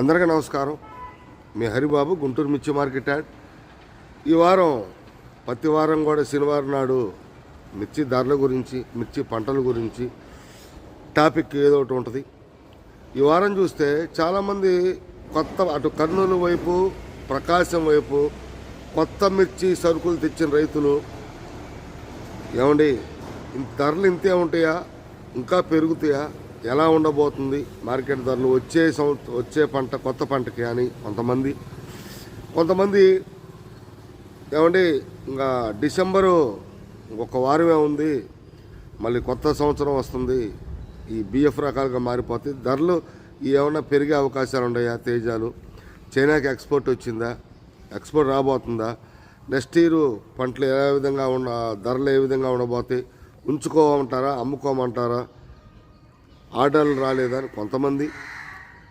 అందరికీ నమస్కారం. మీ హరిబాబు గుంటూరు మిర్చి మార్కెట్ యాడ్. ఈ వారం ప్రతి వారం కూడా శనివారం నాడు మిర్చి ధరల గురించి మిర్చి పంటల గురించి టాపిక్ ఏదో ఒకటి ఉంటుంది. ఈ వారం చూస్తే చాలామంది కొత్త అటు కర్నూలు వైపు ప్రకాశం వైపు కొత్త మిర్చి సరుకులు తెచ్చిన రైతులు ఏమండి ధరలు ఇంతే ఉంటాయా? ఇంకా పెరుగుతాయా? ఎలా ఉండబోతుంది? మార్కెట్ ధరలు వచ్చే సంవత్సరం వచ్చే పంట కొత్త పంటకి అని కొంతమంది కొంతమంది ఏమండి ఇంకా డిసెంబరు ఒక వారమే ఉంది మళ్ళీ కొత్త సంవత్సరం వస్తుంది ఈ బిఎఫ్ రకాలుగా మారిపోతుంది ధరలు ఏమైనా ఏమన్నా పెరిగే అవకాశాలు ఉన్నాయా తేజాలు? చైనాకి ఎక్స్పోర్ట్ వచ్చిందా? ఎక్స్పోర్ట్ రాబోతుందా? నెక్స్ట్ ఇయర్ పంటలు ఏ విధంగా ఉన్న ధరలు ఏ విధంగా ఉండబోతాయి? ఉంచుకోమంటారా అమ్ముకోమంటారా? ఆర్డర్లు రాలేదని కొంతమంది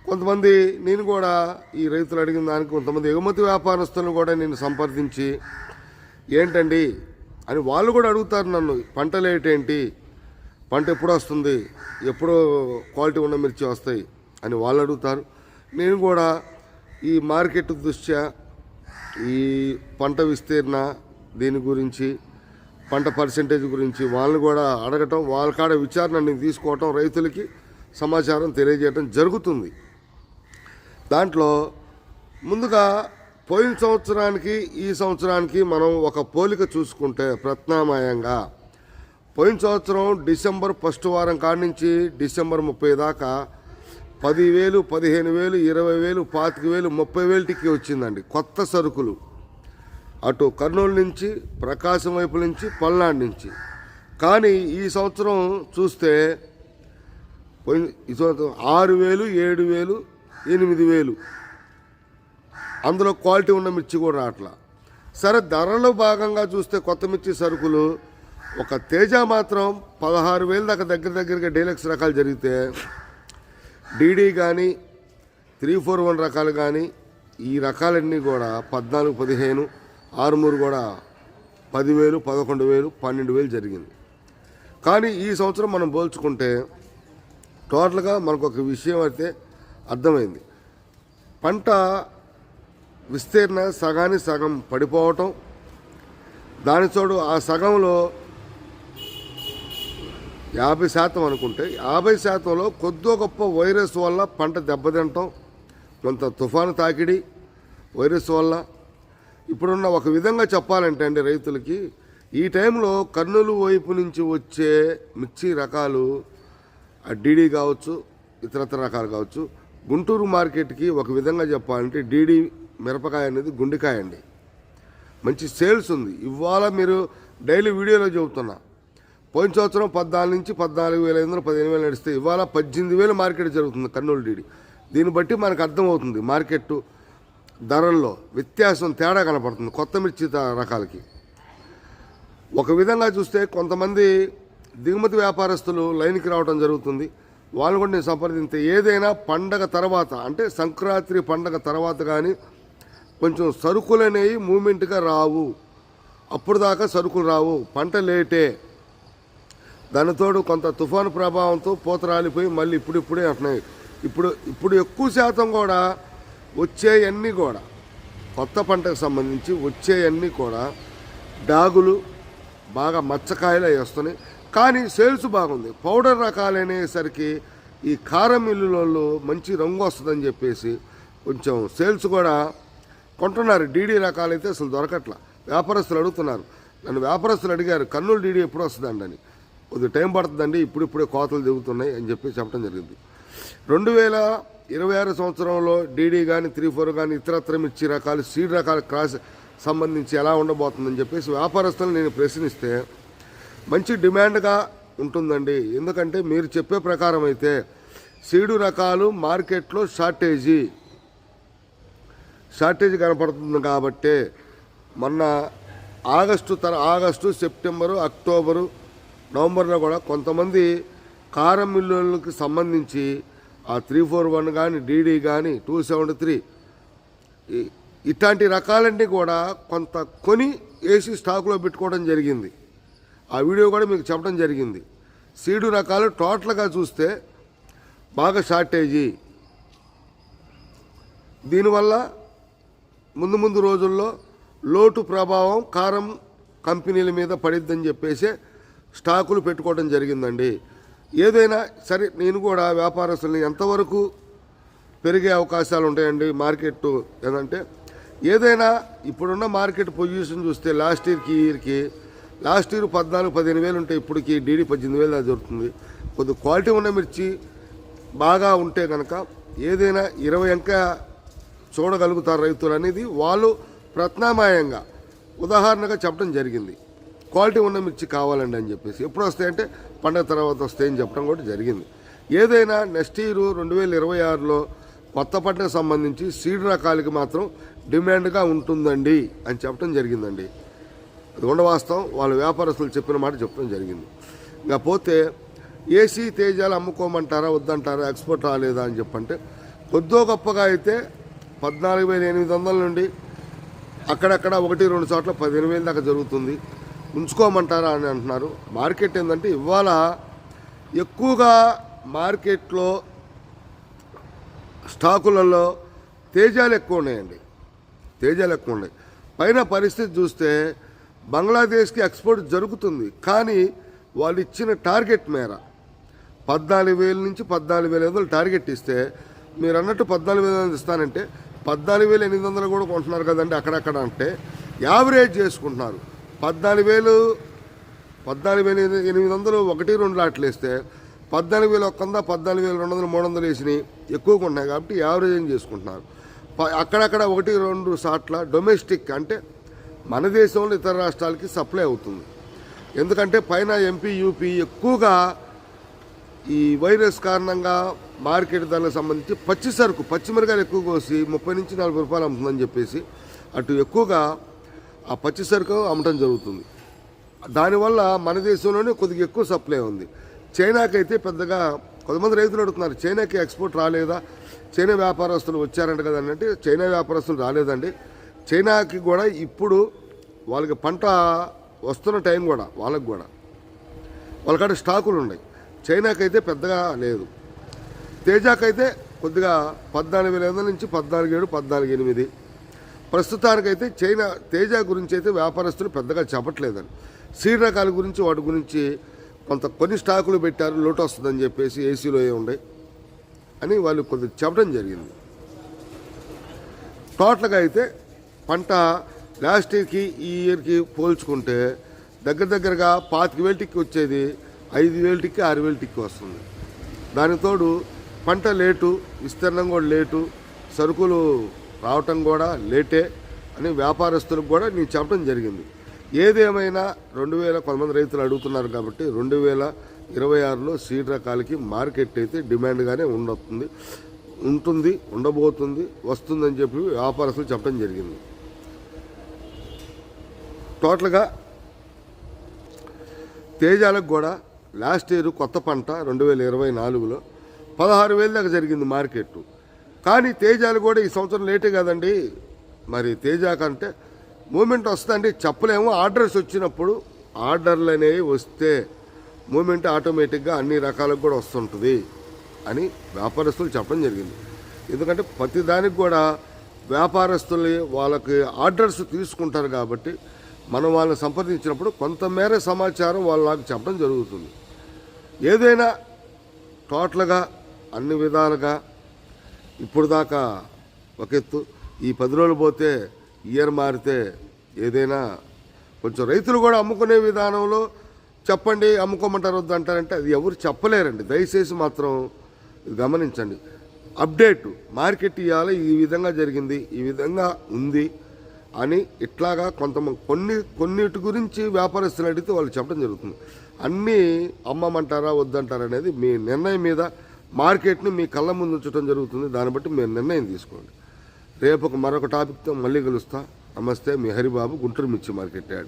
కొంతమంది నేను కూడా ఈ రైతులు అడిగిన దానికి కొంతమంది ఎగుమతి వ్యాపారస్తులను కూడా నేను సంప్రదించి ఏంటండి అని వాళ్ళు కూడా అడుగుతారు నన్ను పంటలు ఏంటి పంట ఎప్పుడు వస్తుంది ఎప్పుడు క్వాలిటీ ఉన్న మిర్చి వస్తాయి అని వాళ్ళు అడుగుతారు. నేను కూడా ఈ మార్కెట్ దృష్ట్యా ఈ పంట విస్తీర్ణ దీని గురించి పంట పర్సంటేజ్ గురించి వాళ్ళని కూడా అడగటం వాళ్ళ కాడ విచారణ తీసుకోవటం రైతులకి సమాచారం తెలియజేయటం జరుగుతుంది. దాంట్లో ముందుగా పోయిన సంవత్సరానికి ఈ సంవత్సరానికి మనం ఒక పోలిక చూసుకుంటే ప్రత్యామ్నాయంగా పోయిన సంవత్సరం డిసెంబర్ ఫస్ట్ వారం కాడి నుంచి డిసెంబర్ ముప్పై దాకా పదివేలు పదిహేను వేలు ఇరవై వేలు పాతిక వేలు ముప్పై వేలటికి వచ్చిందండి. కొత్త సరుకులు. అటు కర్నూలు నుంచి ప్రకాశం వైపు నుంచి పల్నాడు నుంచి. కానీ ఈ సంవత్సరం చూస్తే ఈ సంవత్సరం ఆరు వేలు ఏడు వేలు ఎనిమిది వేలు. అందులో క్వాలిటీ ఉన్న మిర్చి కూడా రావట్లా. సరే ధరలో భాగంగా చూస్తే కొత్త మిర్చి సరుకులు ఒక తేజ మాత్రం పదహారు వేలు దాకా దగ్గర దగ్గరగా డీలక్స్ రకాలు జరిగితే డీడీ కానీ త్రీ ఫోర్ వన్ రకాలు కానీ ఈ రకాలన్నీ కూడా పద్నాలుగు పదిహేను ఆరుమూరు కూడా పదివేలు పదకొండు వేలు పన్నెండు వేలు జరిగింది. కానీ ఈ సంవత్సరం మనం పోల్చుకుంటే టోటల్గా మనకు ఒక విషయం అయితే అర్థమైంది. పంట విస్తీర్ణ సగాని సగం పడిపోవటం దాని చోడు ఆ సగంలో యాభై శాతం అనుకుంటే యాభై శాతంలో కొద్దో గొప్ప వైరస్ వల్ల పంట దెబ్బతింటాం కొంత తుఫాను తాకిడి వైరస్ వల్ల ఇప్పుడున్న ఒక విధంగా చెప్పాలంటే అండి రైతులకి ఈ టైంలో కర్నూలు వైపు నుంచి వచ్చే మిర్చి రకాలు డీడీ కావచ్చు ఇతరత్ర రకాలు కావచ్చు గుంటూరు మార్కెట్కి ఒక విధంగా చెప్పాలంటే డీడీ మిరపకాయ అనేది గుండెకాయ అండి. మంచి సేల్స్ ఉంది. ఇవాళ మీరు డైలీ వీడియోలో చెబుతున్నా పోయిన సంవత్సరం పద్నాలుగు నుంచి పద్నాలుగు వేల ఐదు వందలు పదిహేను వేలు నడిస్తే ఇవాళ పద్దెనిమిది వేలు మార్కెట్ జరుగుతుంది కర్నూలు డీడీ. దీన్ని బట్టి మనకు అర్థమవుతుంది మార్కెట్ ధరల్లో వ్యత్యాసం తేడా కనపడుతుంది కొత్త మిర్చి రకాలకి. ఒక విధంగా చూస్తే కొంతమంది దిగుమతి వ్యాపారస్తులు లైన్కి రావడం జరుగుతుంది. వాళ్ళు కూడా నేను సంప్రదించే ఏదైనా పండగ తర్వాత అంటే సంక్రాంతి పండగ తర్వాత కానీ కొంచెం సరుకులు అనేవి మూమెంట్గా రావు. అప్పుడు దాకా సరుకులు రావు. పంట లేటే. దానితోడు కొంత తుఫాను ప్రభావంతో పూత రాలిపోయి మళ్ళీ ఇప్పుడిప్పుడే అంటున్నాయి. ఇప్పుడు ఇప్పుడు ఎక్కువ శాతం కూడా వచ్చేయన్నీ కూడా కొత్త పంటకు సంబంధించి వచ్చేయన్నీ కూడా డాగులు బాగా మచ్చకాయలు అవి వస్తున్నాయి. కానీ సేల్స్ బాగుంది. పౌడర్ రకాలు అనేసరికి ఈ కారం మిల్లులలో మంచి రంగు వస్తుందని చెప్పేసి కొంచెం సేల్స్ కూడా కొంటున్నారు. డీడీ రకాలైతే అసలు దొరకట్ల. వ్యాపారస్తులు అడుగుతున్నారు. నన్ను వ్యాపారస్తులు అడిగారు కర్నూలు డీడీ ఎప్పుడు వస్తుందండి? అని. కొద్దిగా టైం పడుతుందండి. ఇప్పుడిప్పుడే కోతలు దిగుతున్నాయి అని చెప్పి చెప్పడం జరిగింది. రెండు వేల ఇరవై ఆరు సంవత్సరంలో డీడీ కానీ త్రీ ఫోర్ కానీ ఇతరత్ర మిర్చి రకాలు సీడ్ రకాల క్రాస్ సంబంధించి ఎలా ఉండబోతుందని చెప్పేసి వ్యాపారస్తులు నేను ప్రశ్నిస్తే మంచి డిమాండ్గా ఉంటుందండి. ఎందుకంటే మీరు చెప్పే ప్రకారం అయితే సీడు రకాలు మార్కెట్లో షార్టేజీ షార్టేజ్ కనపడుతుంది కాబట్టి మొన్న ఆగస్టు తర ఆగస్టు సెప్టెంబరు అక్టోబరు నవంబర్లో కూడా కొంతమంది కారం మిల్లులకు సంబంధించి ఆ త్రీ ఫోర్ వన్ కానీ డీడీ కానీ టూ సెవెంటీ త్రీ ఇట్లాంటి రకాలన్నీ కూడా కొంత కొని వేసి స్టాకులో పెట్టుకోవడం జరిగింది. ఆ వీడియో కూడా మీకు చెప్పడం జరిగింది. సీడు రకాలు టోటల్గా చూస్తే బాగా షార్టేజీ. దీనివల్ల ముందు ముందు రోజుల్లో లోటు ప్రభావం కారం కంపెనీల మీద పడిద్దని చెప్పేసి స్టాకులు పెట్టుకోవడం జరిగిందండి. ఏదైనా సరే నేను కూడా వ్యాపారస్తుల్ని ఎంతవరకు పెరిగే అవకాశాలు ఉంటాయండి మార్కెట్ ఏదంటే ఏదైనా ఇప్పుడున్న మార్కెట్ పొజిషన్ చూస్తే లాస్ట్ ఇయర్కి ఇయర్కి లాస్ట్ ఇయర్ పద్నాలుగు పదిహేను వేలు ఉంటే ఇప్పటికి డీడీ పద్దెనిమిది వేలు దాకా దొరుకుతుంది కొద్ది క్వాలిటీ ఉన్న మిర్చి బాగా ఉంటే కనుక ఏదైనా ఇరవై అంక చూడగలుగుతారు రైతులు అనేది వాళ్ళు ప్రత్నామాయంగా ఉదాహరణగా చెప్పడం జరిగింది. క్వాలిటీ ఉన్న మిర్చి కావాలండి అని చెప్పేసి. ఎప్పుడు వస్తాయంటే పండగ తర్వాత వస్తాయని చెప్పడం కూడా జరిగింది. ఏదైనా నెక్స్ట్ ఇయర్ రెండు వేల ఇరవై ఆరులో కొత్త పంటకు సంబంధించి సీడ్ రకాలకి మాత్రం డిమాండ్గా ఉంటుందండి అని చెప్పడం జరిగిందండి. అది ఉండవాస్తవం వాళ్ళ వ్యాపారస్తులు చెప్పిన మాట చెప్పడం జరిగింది. ఇంకా పోతే ఏసీ తేజాలు అమ్ముకోమంటారా వద్దంటారా ఎక్స్పోర్ట్ రాలేదా అని చెప్పంటే కొద్దో గొప్పగా అయితే పద్నాలుగు వేల ఎనిమిది వందల నుండి అక్కడక్కడ ఒకటి రెండు చోట్ల పదిహేను వేల దాకా జరుగుతుంది. ఉంచుకోమంటారా అని అంటున్నారు. మార్కెట్ ఏంటంటే ఇవాళ ఎక్కువగా మార్కెట్లో స్టాకులలో తేజాలు ఎక్కువ ఉన్నాయండి. తేజాలు ఎక్కువ ఉన్నాయి. పైన పరిస్థితి చూస్తే బంగ్లాదేశ్కి ఎక్స్పోర్ట్ జరుగుతుంది. కానీ వాళ్ళు ఇచ్చిన టార్గెట్ మేర పద్నాలుగు వేల నుంచి పద్నాలుగు వేల ఐదు వందలు టార్గెట్ ఇస్తే మీరు అన్నట్టు పద్నాలుగు వేల ఐదు వందలు ఇస్తానంటే పద్నాలుగు వేల ఎనిమిది వందలు కూడా కొంటున్నారు కదండి అక్కడక్కడ అంటే యావరేజ్ చేసుకుంటున్నారు. పద్నాలుగు వేలు పద్నాలుగు వేల ఎనిమిది- ఎనిమిది వందలు ఒకటి రెండు లాట్లు వేస్తే పద్నాలుగు వేలు ఒక్క పద్నాలుగు వేల రెండు వందలు మూడు వందలు వేసినాయి ఎక్కువగా ఉన్నాయి కాబట్టి యావరేజ్ చేసుకుంటున్నారు. ప- అక్కడక్కడ ఒకటి రెండు సాట్ల డొమెస్టిక్ అంటే మన దేశంలో ఇతర రాష్ట్రాలకి సప్లై అవుతుంది. ఎందుకంటే పైన ఎంపీ యూపీ ఎక్కువగా ఈ వైరస్ కారణంగా మార్కెట్ ధరలకు సంబంధించి పచ్చి సరుకు పచ్చిమిరకాయలు ఎక్కువ కోసి ముప్పై నుంచి నలభై రూపాయలు అమ్ముతుందని చెప్పేసి అటు ఎక్కువగా ఆ పచ్చి సరుకు అమ్మటం జరుగుతుంది. దానివల్ల మన దేశంలోనే కొద్దిగా ఎక్కువ సప్లై ఉంది. చైనాకైతే పెద్దగా కొంతమంది రైతులు అడుగుతున్నారు చైనాకి ఎక్స్పోర్ట్ రాలేదా? చైనా వ్యాపారస్తులు వచ్చారంట కదా అంటే చైనా వ్యాపారస్తులు రాలేదండి. చైనాకి కూడా ఇప్పుడు వాళ్ళకి పంట వస్తున్న టైం కూడా వాళ్ళకి కూడా. వాళ్ళకాడ స్టాకులు ఉన్నాయి. చైనాకైతే పెద్దగా లేదు. తేజాకైతే కొద్దిగా పద్నాలుగు వేల ఐదు నుంచి పద్నాలుగు ఏడు పద్నాలుగు ఎనిమిది ప్రస్తుతానికైతే చైనా తేజ గురించి అయితే వ్యాపారస్తులు పెద్దగా చెప్పట్లేదని. సీడ్ రకాల గురించి వాటి గురించి కొంత కొన్ని స్టాకులు పెట్టారు లోటు వస్తుందని చెప్పేసి ఏసీలో ఏ ఉండే అని వాళ్ళు కొద్దిగా చెప్పడం జరిగింది. టోటల్గా అయితే పంట లాస్ట్ ఇయర్కి ఈ ఇయర్కి పోల్చుకుంటే దగ్గర దగ్గరగా పాతిక వేల టిక్కి వచ్చేది ఐదు వేల టిక్కి ఆరు వేలుటిక్కి వస్తుంది. దానికి తోడు పంట లేటు విస్తీర్ణం కూడా లేటు సరుకులు రావటం కూడా లేటే అని వ్యాపారస్తులకు కూడా నేను చెప్పడం జరిగింది. ఏదేమైనా రెండు వేల కొంతమంది రైతులు అడుగుతున్నారు కాబట్టి రెండు వేల ఇరవై ఆరులో సీడ్ రకాలకి మార్కెట్ అయితే డిమాండ్గానే ఉండవుతుంది ఉంటుంది ఉండబోతుంది వస్తుందని చెప్పి వ్యాపారస్తులు చెప్పడం జరిగింది. టోటల్గా తేజాలకు కూడా లాస్ట్ ఇయర్ కొత్త పంట రెండు వేల ఇరవై నాలుగులో పదహారు వేలు దాకా జరిగింది మార్కెట్ కానీ తేజాలు కూడా ఈ సంవత్సరం లేటే కదండి. మరి తేజ కంటే మూమెంట్ వస్తుందండి. చెప్పలేము. ఆర్డర్స్ వచ్చినప్పుడు ఆర్డర్లు అనేవి వస్తే మూమెంట్ ఆటోమేటిక్గా అన్ని రకాలకు కూడా వస్తుంటుంది అని వ్యాపారస్తులు చెప్పడం జరిగింది. ఎందుకంటే ప్రతి దానికి కూడా వ్యాపారస్తులు వాళ్ళకి ఆర్డర్స్ తీసుకుంటారు కాబట్టి మనం వాళ్ళని సంప్రదించినప్పుడు కొంతమేర సమాచారం వాళ్ళు చెప్పడం జరుగుతుంది. ఏదైనా టోటల్గా అన్ని విధాలుగా ఇప్పుడు దాకా ఒక ఎత్తు. ఈ పది రోజులు పోతే ఇయర్ మారితే ఏదైనా కొంచెం రైతులు కూడా అమ్ముకునే విధానంలో చెప్పండి అమ్ముకోమంటారు వద్దు అంటారంటే అది ఎవరు చెప్పలేరండి. దయచేసి మాత్రం గమనించండి. అప్డేట్ మార్కెట్ ఇవాళ ఈ విధంగా జరిగింది ఈ విధంగా ఉంది అని ఇట్లాగా కొంత కొన్ని కొన్నిటి గురించి వ్యాపారస్తులు అడిగితే వాళ్ళు చెప్పడం జరుగుతుంది. అన్నీ అమ్మమంటారా వద్దంటారా అనేది మీ నిర్ణయం మీద మార్కెట్ని మీ కళ్ళ ముందు ఉంచడం జరుగుతుంది. దాన్ని బట్టి మీరు నిర్ణయం తీసుకోండి. రేపు ఒక మరొక టాపిక్తో మళ్ళీ కలుస్తా. నమస్తే మీ హరిబాబు గుంటూరు మిర్చి మార్కెట్ యాడ్.